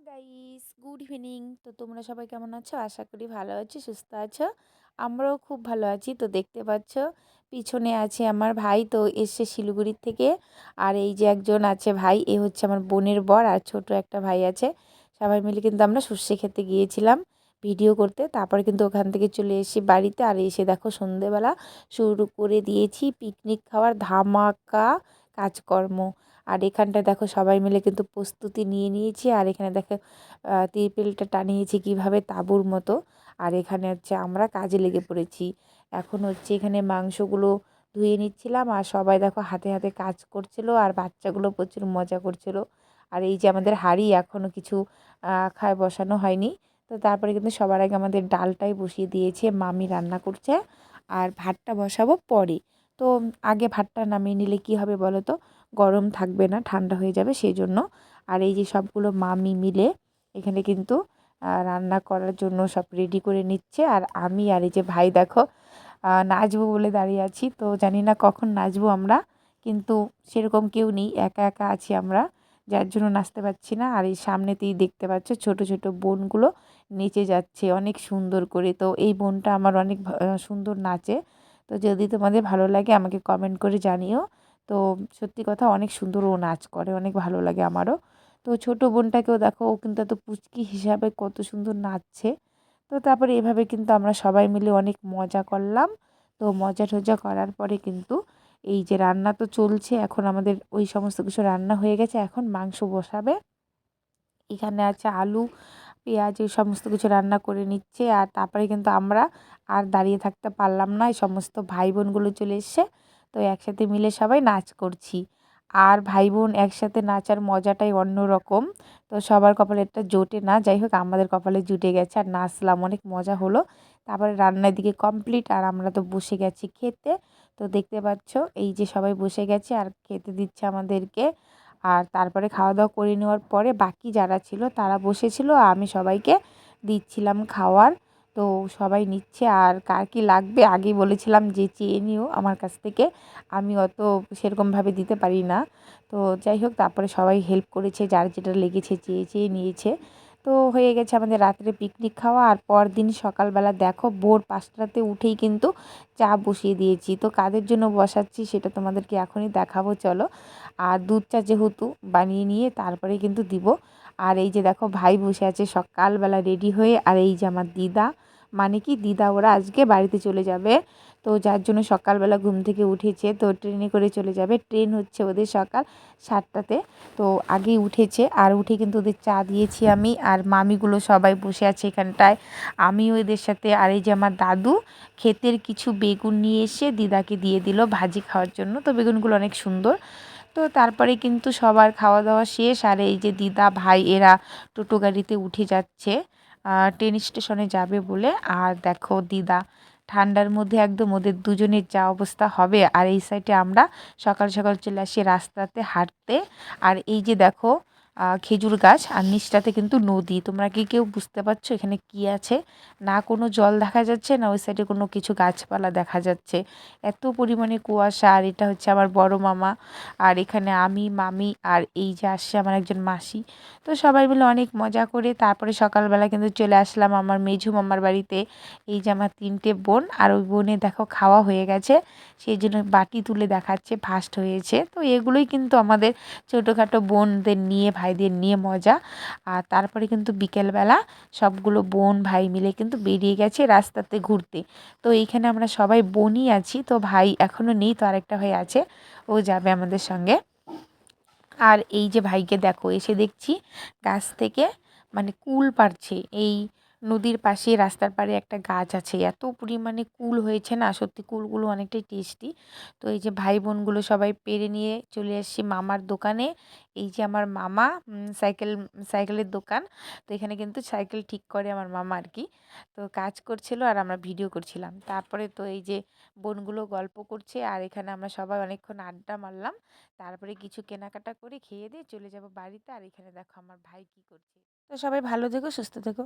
Guys good evening তো তোমরা সবাই কেমন আছো? আশা করি ভালো আছো, সুস্থ আছো। আমরাও খুব ভালো আছি। তো দেখতে পাচ্ছ, পিছনে আছে আমার ভাই, তো এসছে শিলিগুড়ির থেকে। আর এই যে একজন আছে ভাই, এ হচ্ছে আমার বোনের বর আর ছোট একটা ভাই আছে। সবাই মিলে কিন্তু আমরা সর্ষে খেতে গিয়েছিলাম ভিডিও করতে। তারপরে কিন্তু ওখান থেকে চলে এসে বাড়িতে আর এসে দেখো সন্ধেবেলা শুরু করে দিয়েছি পিকনিক খাওয়ার ধামাকা কাজকর্ম। আর এখানটা দেখো সবাই মিলে কিন্তু প্রস্তুতি নিয়ে নিয়েছি, আর এখানে দেখো তিরপিলটা টানিয়েছি কীভাবে তাঁবুর মতো। আর এখানে হচ্ছে আমরা কাজে লেগে পড়েছি। এখন হচ্ছে এখানে মাংসগুলো ধুয়ে নিচ্ছিলাম, আর সবাই দেখো হাতে হাতে কাজ করছিল, আর বাচ্চাগুলো প্রচুর মজা করছিল। আর এই যে আমাদের হাঁড়ি এখনও কিছু খায় বসানো হয়নি। তো তারপরে কিন্তু সবার আগে আমাদের ডালটাই বসিয়ে দিয়েছে, মামি রান্না করছে, আর ভাতটা বসাবো পরে। তো আগে ভাতটা নামিয়ে নিলে কি হবে বলো তো? গরম থাকবে না, ঠান্ডা হয়ে যাবে সেই জন্য আর এই যে সবগুলো মামি মিলে এখানে কিন্তু রান্না করার জন্য সব রেডি করে নিচ্ছে। আর আমি আর এই যে ভাই দেখো নাচবো বলে দাঁড়িয়ে আছি। তো জানি না কখন নাচবো আমরা, কিন্তু সেরকম কেউ নেই, একা একা আছি আমরা। যার জন্য নাচতে পারছি না। আর এই সামনেতেই দেখতে পাচ্ছ ছোট ছোট বোনগুলো নেচে যাচ্ছে অনেক সুন্দর করে। তো এই বোনটা আমার অনেক সুন্দর নাচে। তো যদি তোমাদের ভালো লাগে আমাকে কমেন্ট করে জানিও। তো সত্যি কথা অনেক সুন্দর ও নাচ করে, অনেক ভালো লাগে আমারও। তো ছোটো বোনটাকেও দেখো, ও কিন্তু এত পুচকি হিসাবে কত সুন্দর নাচছে। তো তারপরে এভাবে কিন্তু আমরা সবাই মিলে অনেক মজা করলাম। তো মজা টজা করার পরে কিন্তু এই যে রান্না তো চলছে, এখন আমাদের ওই সমস্ত কিছু রান্না হয়ে গেছে, এখন মাংস বসাবে। এখানে আছে আলু, পেঁয়াজ, এই সমস্ত কিছু রান্না করে নিচ্ছে। আর তারপরে কিন্তু আমরা আর দাঁড়িয়ে থাকতে পারলাম না, এই সমস্ত ভাই বোনগুলো চলে এসছে। তো একসাথে মিলে সবাই নাচ করছি। আর ভাই বোন একসাথে নাচার মজাটাই অন্য রকম। তো সবার কপালে একটা জোটে না, যাই হোক আমাদের কপালে জুটে গেছে আর নাচলাম, অনেক মজা হলো। তারপরে রান্নার দিকে কমপ্লিট আর আমরা তো বসে গেছি খেতে। তো দেখতে পাচ্ছ, এই যে সবাই বসে গেছে আর খেতে দিচ্ছে আমাদেরকে। আর তারপরে খাওয়া দাওয়া করে নেওয়ার পরে বাকি যারা ছিল তারা বসেছিল, আমি সবাইকে দিচ্ছিলাম খাওয়ার। তো সবাই নিচ্ছে। আর কার কী লাগবে? আগেই বলেছিলাম যে চেয়ে নিও আমার কাছ থেকে। আমি অত সেরকমভাবে দিতে পারি না। তো যাই হোক, তারপরে সবাই হেল্প করেছে। যার যেটা লেগেছে চেয়ে চেয়ে নিয়েছে। তো হয়ে গেছে আমাদের রাত্রে পিকনিক খাওয়া। আর পরদিন সকালবেলা দেখো, ভোর পাঁচটাতে উঠেই কিন্তু চা বসিয়ে দিয়েছি। তো কাদের জন্য বসাচ্ছি সেটা তোমাদেরকে এখনই দেখাবো, চলো। আর দুধ চা যেহেতু বানিয়ে নিয়ে তারপরে কিন্তু দিব। আর এই যে দেখো ভাই বসে আছে সকালবেলা রেডি হয়ে, আর এই যে আমার দিদা মানে কি দিদা ওরা আজকে বাড়িতে চলে যাবে। তো যার জন্য সকালবেলা ঘুম থেকে উঠেছে, তো ট্রেনে করে চলে যাবে। ট্রেন হচ্ছে ওদের সকাল সাতটাতে, তো আগেই উঠেছে। আর উঠে কিন্তু ওদের চা দিয়েছি আমি, আর মামিগুলো সবাই বসে আছে এখানটায়। আমিও এদের সাথে, আর এই যে আমার দাদু, ক্ষেতের কিছু বেগুন নিয়ে এসে দিদাকে দিয়ে দিল ভাজি খাওয়ার জন্য। তো বেগুনগুলো অনেক সুন্দর। তো তারপরে কিন্তু সবার খাওয়া দাওয়া শেষ। আর এই যে দিদা, ভাই এরা টোটো গাড়িতে উঠে যাচ্ছে ট্রেন স্টেশনে যাবে বলে। আর দেখো দিদা, ঠান্ডার মধ্যে একদম ওদের দুজনের যা অবস্থা হবে। আর এই সাইডে আমরা সকাল সকাল চলে আসি রাস্তাতে হাঁটতে। আর এই যে দেখো খেজুর গাছ আর নিচটাতে কিন্তু নদী। তোমরা কি কেউ বুঝতে পারছ এখানে কি আছে? না কোনো জল দেখা যাচ্ছে, না ওই সাইডে কোনো কিছু গাছপালা দেখা যাচ্ছে। এত পরিমাণে কুয়াশা, আর এটা হচ্ছে আমার বড় মামা, আর এখানে আমি, মামি, আর এই যে আসছে আমার একজন মাসি। তো সবাই মিলে অনেক মজা করে তারপরে সকালবেলা কিন্তু চলে আসলাম আমার মেঝু মামার বাড়িতে। এই যে আমার তিনটে বোন, আর ওই বোনে দেখো খাওয়া হয়ে গেছে। সেই জন্য বাটি তুলে দেখাচ্ছে ফার্স্ট হয়েছে। তো এগুলোই কিন্তু আমাদের ছোটোখাটো বোনদের নিয়ে ভাইদের নিয়ে মজা। আর তারপরে কিন্তু বিকেলবেলা সবগুলো বোন ভাই মিলে কিন্তু বেরিয়ে গেছে রাস্তাতে ঘুরতে। তো এইখানে আমরা সবাই বোনই আছি, তো ভাই এখনও নেই তো আরেকটা হয়ে আছে, ও যাবে আমাদের সঙ্গে। আর এই যে ভাইকে দেখো, এসে দেখছি গাছ থেকে মানে কুল পারছে এই নদীর পাশে রাস্তার পাড়ে একটা গাছ আছে। এত পরিমাণে কুল হয়েছে না, সত্যি কুলগুলো অনেকটাই টেস্টি। তো এই যে ভাই বোনগুলো সবাই পেরে নিয়ে চলে আসছি মামার দোকানে। এই যে আমার মামা সাইকেল, সাইকেলের দোকান। তো এখানে কিন্তু সাইকেল ঠিক করে আমার মামা আর কি তো কাজ করছিল আর আমরা ভিডিও করছিলাম। তারপরে তো এই যে বোনগুলো গল্প করছে আর এখানে আমরা সবাই অনেকক্ষণ আড্ডা মারলাম। তারপরে কিছু কেনাকাটা করে খেয়ে দিয়ে চলে যাব বাড়িতে। আর এখানে দেখো আমার ভাই কি করছে। তো সবাই ভালো থেকো, সুস্থ থেকো।